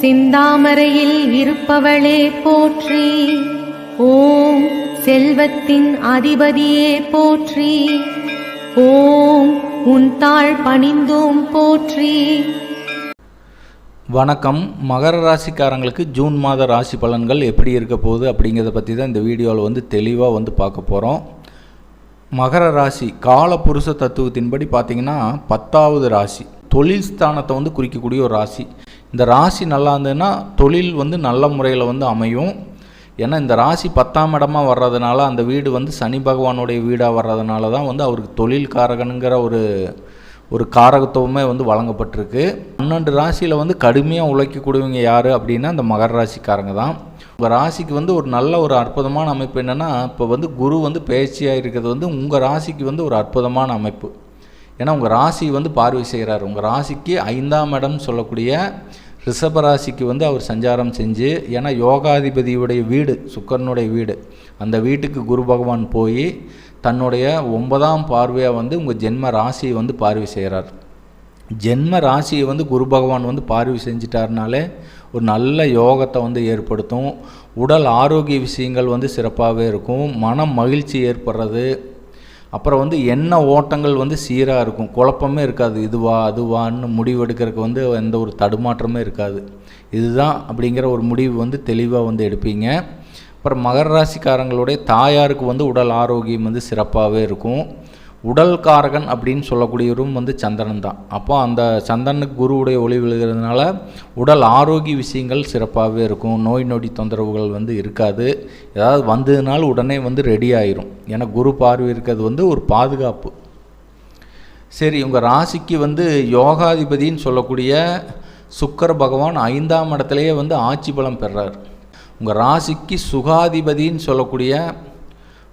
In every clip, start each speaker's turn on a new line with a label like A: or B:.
A: சிந்தாமரையில் இருப்பவளே போற்றி. ஓம் செல்வத்தின் அதிபதியே போற்றி. ஓம் உன் தாழ் பணிந்தோம் போற்றி.
B: வணக்கம். மகர ராசிக்காரங்களுக்கு ஜூன் மாத ராசி பலன்கள் எப்படி இருக்க போகுது அப்படிங்கிறத பற்றி தான் இந்த வீடியோவில் வந்து தெளிவாக வந்து பார்க்க போகிறோம். மகர ராசி கால புருஷ தத்துவத்தின்படி பார்த்தீங்கன்னா பத்தாவது ராசி. தொழில் ஸ்தானத்தை வந்து குறிக்கக்கூடிய ஒரு ராசி. இந்த ராசி நல்லா இருந்ததுன்னா தொழில் வந்து நல்ல முறையில் வந்து அமையும். ஏன்னா இந்த ராசி பத்தாம் இடமா வர்றதுனால அந்த வீடு வந்து சனி பகவானுடைய வீடாக வர்றதுனால தான் வந்து அவருக்கு தொழில் காரகனுங்கிற ஒரு ஒரு காரகத்துவமே வந்து வழங்கப்பட்டிருக்கு. பன்னெண்டு ராசியில் வந்து கடுமையாக உழைக்கக்கூடியவங்க யார் அப்படின்னா இந்த மகர ராசிக்காரங்க தான். உங்கள் ராசிக்கு வந்து ஒரு நல்ல ஒரு அற்புதமான அமைப்பு என்னென்னா இப்போ வந்து குரு வந்து பயிற்சியாக இருக்கிறது வந்து உங்கள் ராசிக்கு வந்து ஒரு அற்புதமான அமைப்பு. ஏன்னா உங்கள் ராசி வந்து பார்வை செய்கிறார் உங்கள் ராசிக்கு ஐந்தாம் இடம் சொல்லக்கூடிய ரிஷப ராசிக்கு வந்து அவர் சஞ்சாரம் செஞ்சு ஏன்னா யோகாதிபதியுடைய வீடு சுக்கரனுடைய வீடு. அந்த வீட்டுக்கு குரு பகவான் போய் தன்னுடைய ஒன்பதாம் பார்வையாக வந்து உங்கள் ஜென்ம ராசியை வந்து பார்வை செய்கிறார் ஜென்ம ராசியை வந்து குரு பகவான் வந்து பார்வை செஞ்சிட்டாருனாலே ஒரு நல்ல யோகத்தை வந்து ஏற்படுத்தும். உடல் ஆரோக்கிய விஷயங்கள் வந்து சிறப்பாகவே இருக்கும். மன மகிழ்ச்சி ஏற்படுறது. அப்புறம் வந்து என்ன ஓட்டங்கள் வந்து சீராக இருக்கும்? குழப்பமே இருக்காது. இதுவா அதுவான்னு முடிவு எடுக்கிறதுக்கு வந்து எந்த ஒரு தடுமாற்றமே இருக்காது. இதுதான் அப்படிங்கிற ஒரு முடிவு வந்து தெளிவாக வந்து எடுப்பீங்க. அப்புறம் மகர ராசிக்காரங்களுடைய தாயாருக்கு வந்து உடல் ஆரோக்கியம் வந்து சிறப்பாகவே இருக்கும். உடல் காரகன் அப்படின்னு சொல்லக்கூடியவரும் வந்து சந்திரன் தான். அப்போ அந்த சந்திரனுக்கு குருவுடைய ஒளி விழுகிறதுனால உடல் ஆரோக்கிய விஷயங்கள் சிறப்பாகவே இருக்கும். நோய் நொடி தொந்தரவுகள் வந்து இருக்காது. ஏதாவது வந்ததுனால உடனே வந்து ரெடி ஆயிரும். ஏன்னா குரு பார்வை இருக்கிறது வந்து ஒரு பாதுகாப்பு. சரி உங்கள் ராசிக்கு வந்து யோகாதிபதின்னு சொல்லக்கூடிய சுக்கர பகவான் ஐந்தாம் இடத்துலையே வந்து ஆட்சி பலம் பெறார். உங்கள் ராசிக்கு சுகாதிபதின்னு சொல்லக்கூடிய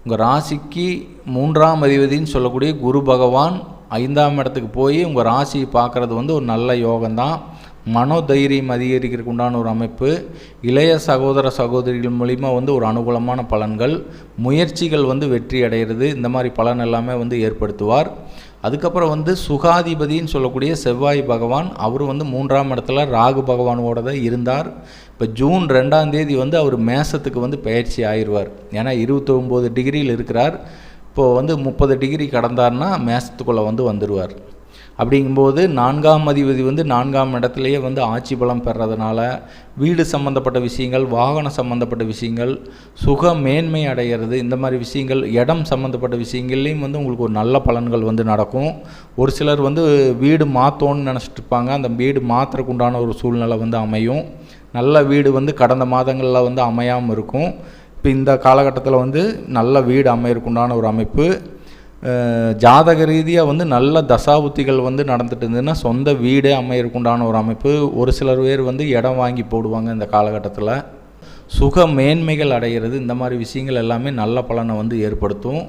B: உங்கள் ராசிக்கு மூன்றாம் அதிபதின்னு சொல்லக்கூடிய குரு பகவான் ஐந்தாம் இடத்துக்கு போய் உங்கள் ராசியை பார்க்குறது வந்து ஒரு நல்ல யோகம்தான். மனோதைரியம் அதிகரிக்கிறதுக்கு உண்டான ஒரு அமைப்பு. இளைய சகோதர சகோதரிகள் மூலிமா வந்து ஒரு அனுகூலமான பலன்கள். முயற்சிகள் வந்து வெற்றி அடைகிறது இந்த மாதிரி பலன் எல்லாமே வந்து ஏற்படுத்துவார். அதுக்கப்புறம் வந்து சுகாதிபதின்னு சொல்லக்கூடிய செவ்வாய் பகவான் அவர் வந்து மூன்றாம் இடத்துல ராகு பகவானோட தான் இருந்தார். இப்போ ஜூன் ரெண்டாம் தேதி வந்து அவர் மேசத்துக்கு வந்து பயிற்சி ஆயிடுவார். ஏன்னா இருபத்தொம்போது டிகிரியில் இருக்கிறார். இப்போது வந்து முப்பது டிகிரி கடந்தார்னா மேசத்துக்குள்ளே வந்து வந்துடுவார் அப்படிங்கும்போது நான்காம் அதிபதி வந்து நான்காம் இடத்துலையே வந்து ஆட்சி பலம் பெறதுனால வீடு சம்மந்தப்பட்ட விஷயங்கள் வாகனம் சம்மந்தப்பட்ட விஷயங்கள் சுக மேன்மை அடைகிறது இந்த மாதிரி விஷயங்கள் இடம் சம்மந்தப்பட்ட விஷயங்கள்லேயும் வந்து உங்களுக்கு ஒரு நல்ல பலன்கள் வந்து நடக்கும். ஒரு சிலர் வந்து வீடு மாற்றோன்னு நினச்சிட்டு இருப்பாங்க. அந்த வீடு மாற்றுறதுக்கு உண்டான ஒரு சூழ்நிலை வந்து அமையும். நல்ல வீடு வந்து கடந்த மாதங்களில் வந்து அமையாமல் இருக்கும். இப்போ இந்த காலகட்டத்தில் வந்து நல்ல வீடு அமையறக்குண்டான ஒரு அமைப்பு. ஜாதக ரீதியாக வந்து நல்ல தசாபுத்திகள் வந்து நடந்துட்டு இருந்ததுன்னா சொந்த வீடு அமையறதுக்குண்டான ஒரு அமைப்பு. ஒரு சிலர் பேர் வந்து இடம் வாங்கி போடுவாங்க இந்த காலகட்டத்தில். சுக மேன்மைகள் அடைகிறது இந்த மாதிரி விஷயங்கள் எல்லாமே நல்ல பலனை வந்து ஏற்படுத்தும்.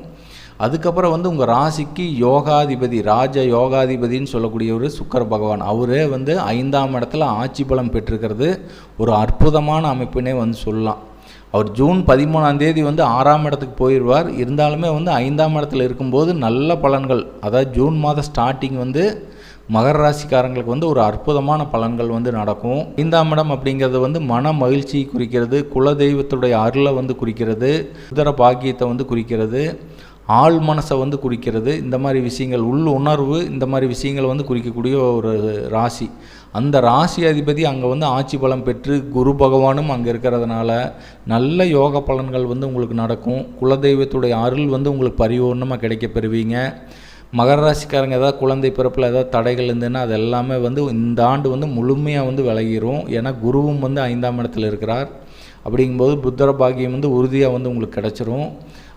B: அதுக்கப்புறம் வந்து உங்கள் ராசிக்கு யோகாதிபதி ராஜ யோகாதிபதின்னு சொல்லக்கூடிய ஒரு சுக்கர பகவான். அவரே வந்து ஐந்தாம் இடத்துல ஆட்சி பலம் பெற்றிருக்கிறது. ஒரு அற்புதமான அமைப்புனே வந்து சொல்லலாம். அவர் ஜூன் பதிமூணாம் தேதி வந்து ஆறாம் இடத்துக்கு போயிடுவார். இருந்தாலுமே வந்து ஐந்தாம் இடத்துல இருக்கும்போது நல்ல பலன்கள் அதாவது ஜூன் மாதம் ஸ்டார்டிங் வந்து மகர ராசிக்காரங்களுக்கு வந்து ஒரு அற்புதமான பலன்கள் வந்து நடக்கும். ஐந்தாம் இடம் அப்படிங்கிறது வந்து மன மகிழ்ச்சியை குறிக்கிறது குல தெய்வத்துடைய அருளை வந்து குறிக்கிறது உதர பாக்கியத்தை வந்து குறிக்கிறது. ஆள் மனசை வந்து குறிக்கிறது இந்த மாதிரி விஷயங்கள் உள் உணர்வு இந்த மாதிரி விஷயங்களை வந்து குறிக்கக்கூடிய ஒரு ராசி. அந்த ராசி அதிபதி அங்கே வந்து ஆட்சி பலம் பெற்று குரு பகவானும் அங்கே இருக்கிறதுனால நல்ல யோக பலன்கள் வந்து உங்களுக்கு நடக்கும். குலதெய்வத்துடைய அருள் வந்து உங்களுக்கு பரிபூர்ணமாக கிடைக்க பெறுவீங்க. மகர ராசிக்காரங்க ஏதாவது குழந்தை பிறப்பில் ஏதாவது தடைகள் இருந்ததுன்னா அது எல்லாமே வந்து இந்த ஆண்டு வந்து முழுமையாக வந்து விலகிரும். ஏன்னா குருவும் வந்து ஐந்தாம் இடத்துல இருக்கிறார். அப்படிங்கும்போது புத்தர பாக்கியம் வந்து உறுதியாக வந்து உங்களுக்கு கிடச்சிரும்.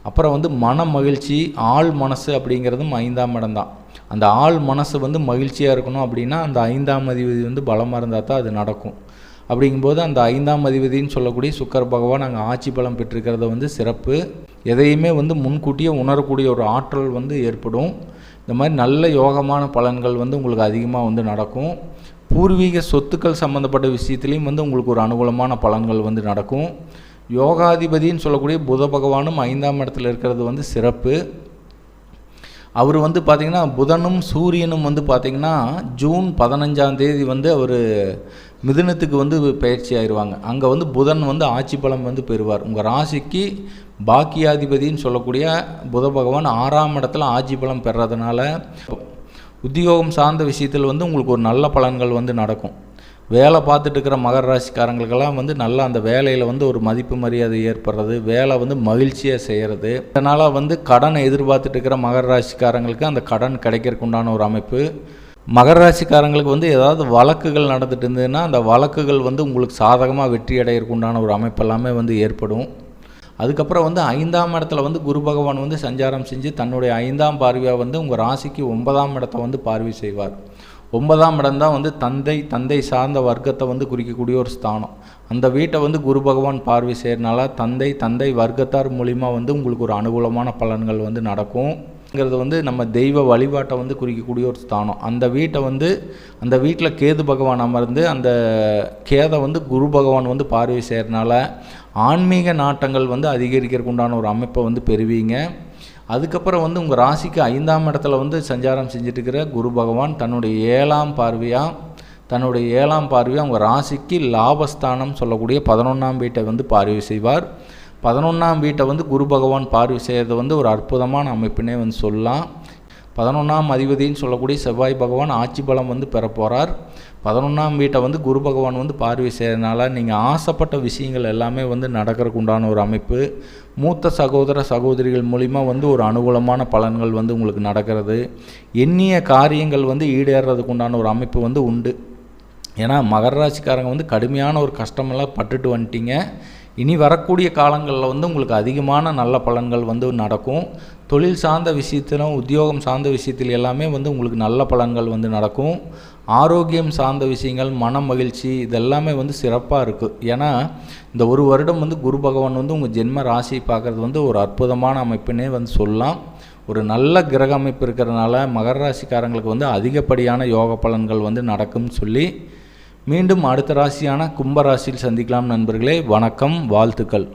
B: அப்புறம் வந்து மன மகிழ்ச்சி ஆள் மனசு அப்படிங்கிறதும் ஐந்தாம் இடம் தான். அந்த ஆள் மனசு வந்து மகிழ்ச்சியாக இருக்கணும் அப்படின்னா அந்த ஐந்தாம் அதிபதி வந்து பலமாக இருந்தால் தான் அது நடக்கும். அப்படிங்கும்போது அந்த ஐந்தாம் அதிபதின்னு சொல்லக்கூடிய சுக்கர பகவான் அங்கே ஆட்சி பலம் பெற்றிருக்கிறத வந்து சிறப்பு. எதையுமே வந்து முன்கூட்டியே உணரக்கூடிய ஒரு ஆற்றல் வந்து ஏற்படும். இந்த மாதிரி நல்ல யோகமான பலன்கள் வந்து உங்களுக்கு அதிகமாக வந்து நடக்கும். பூர்வீக சொத்துக்கள் சம்மந்தப்பட்ட விஷயத்துலேயும் வந்து உங்களுக்கு ஒரு அனுகூலமான பலன்கள் வந்து நடக்கும். யோகாதிபதின்னு சொல்லக்கூடிய புத பகவானும் ஐந்தாம் இடத்துல இருக்கிறது வந்து சிறப்பு. அவர் வந்து பார்த்திங்கன்னா புதனும் சூரியனும் வந்து பார்த்திங்கன்னா ஜூன் பதினஞ்சாம் தேதி வந்து அவர் மிதுனத்துக்கு வந்து பயிற்சி ஆயிடுவாங்க அங்கே வந்து புதன் வந்து ஆட்சி பலம் வந்து பெறுவார். உங்கள் ராசிக்கு பாக்கியாதிபதின்னு சொல்லக்கூடிய புத பகவான் ஆறாம் இடத்துல ஆட்சி பலம் பெறதுனால உத்தியோகம் சார்ந்த விஷயத்தில் வந்து உங்களுக்கு ஒரு நல்ல பலன்கள் வந்து நடக்கும். வேலை பார்த்துட்டு இருக்கிற மகர ராசிக்காரங்களுக்கெல்லாம் வந்து நல்லா அந்த வேலையில் வந்து ஒரு மதிப்பு மரியாதை ஏற்படுறது வேலை வந்து மகிழ்ச்சியாக செய்கிறது அதனால் வந்து கடனை எதிர்பார்த்துட்டு இருக்கிற மகர ராசிக்காரங்களுக்கு அந்த கடன் கிடைக்கிறதுக்கு உண்டான ஒரு அமைப்பு. மகர ராசிக்காரங்களுக்கு வந்து ஏதாவது வழக்குகள் நடந்துட்டு இருந்ததுன்னா அந்த வழக்குகள் வந்து உங்களுக்கு சாதகமாக வெற்றி அடையிறதுக்கு உண்டான ஒரு அமைப்பு எல்லாமே வந்து ஏற்படும். அதுக்கப்புறம் வந்து ஐந்தாம் இடத்துல வந்து குரு பகவான் வந்து சஞ்சாரம் செஞ்சு தன்னுடைய ஐந்தாம் பார்வையாக வந்து உங்கள் ராசிக்கு ஒன்பதாம் இடத்த வந்து பார்வை செய்வார். ஒன்பதாம் இடம் தான் வந்து தந்தை தந்தை சார்ந்த வர்க்கத்தை வந்து குறிக்கக்கூடிய ஒரு ஸ்தானம். அந்த வீட்டை வந்து குரு பகவான் பார்வை செய்கிறனால தந்தை தந்தை வர்க்கத்தார் மூலிமா வந்து உங்களுக்கு ஒரு அனுகூலமான பலன்கள் வந்து நடக்கும். ங்கிறது வந்து நம்ம தெய்வ வழிபாட்டை வந்து குறிக்கக்கூடிய ஒரு ஸ்தானம். அந்த வீட்டை வந்து அந்த வீட்டில் கேது பகவான் அமர்ந்து அந்த கேதை வந்து குரு பகவான் வந்து பார்வை செய்கிறனால ஆன்மீக நாட்டங்கள் வந்து அதிகரிக்கிறதுக்கு உண்டான ஒரு அமைப்பை வந்து பெறுவீங்க. அதுக்கப்புறம் வந்து உங்கள் ராசிக்கு ஐந்தாம் இடத்துல வந்து சஞ்சாரம் செஞ்சுட்டு இருக்கிற குரு பகவான் தன்னுடைய ஏழாம் பார்வையாக தன்னுடைய ஏழாம் பார்வையாக உங்கள் ராசிக்கு லாபஸ்தானம் சொல்லக்கூடிய பதினொன்றாம் வீட்டை வந்து பார்வை செய்வார். பதினொன்றாம் வீட்டை வந்து குரு பகவான் பார்வை செய்கிறது வந்து ஒரு அற்புதமான அமைப்புனே வந்து சொல்லலாம். பதினொன்றாம் அதிபதின்னு சொல்லக்கூடிய செவ்வாய் பகவான் ஆட்சி பலம் வந்து பெற போகிறார் பதினொன்றாம் வீட்டை வந்து குரு பகவான் வந்து பார்வை செய்கிறதுனால நீங்கள் ஆசைப்பட்ட விஷயங்கள் எல்லாமே வந்து நடக்கிறதுக்கு உண்டான ஒரு அமைப்பு. மூத்த சகோதர சகோதரிகள் மூலிமா வந்து ஒரு அனுகூலமான பலன்கள் வந்து உங்களுக்கு நடக்கிறது. எண்ணிய காரியங்கள் வந்து ஈடேறதுக்கு உண்டான ஒரு அமைப்பு வந்து உண்டு. ஏன்னா மகர ராசிக்காரங்க வந்து கடுமையான ஒரு கஷ்டமெல்லாம் பட்டுட்டு வந்துட்டீங்க. இனி வரக்கூடிய காலங்களில் வந்து உங்களுக்கு அதிகமான நல்ல பலன்கள் வந்து நடக்கும். தொழில் சார்ந்த விஷயத்திலும் உத்தியோகம் சார்ந்த விஷயத்தில் எல்லாமே வந்து உங்களுக்கு நல்ல பலன்கள் வந்து நடக்கும். ஆரோக்கியம் சார்ந்த விஷயங்கள் மன மகிழ்ச்சி இதெல்லாமே வந்து சிறப்பாக இருக்குது ஏன்னா இந்த ஒரு வருடம் வந்து குரு பகவான் வந்து உங்கள் ஜென்ம ராசியை பார்க்குறது வந்து ஒரு அற்புதமான அமைப்புனே வந்து சொல்லலாம். ஒரு நல்ல கிரக அமைப்பு இருக்கிறதுனால மகர ராசிக்காரங்களுக்கு வந்து அதிகப்படியான யோக பலன்கள் வந்து நடக்கும்னு சொல்லி மீண்டும் அடுத்த ராசியான கும்பராசியில் சந்திக்கலாம் நண்பர்களே. வணக்கம் வாழ்த்துக்கள்.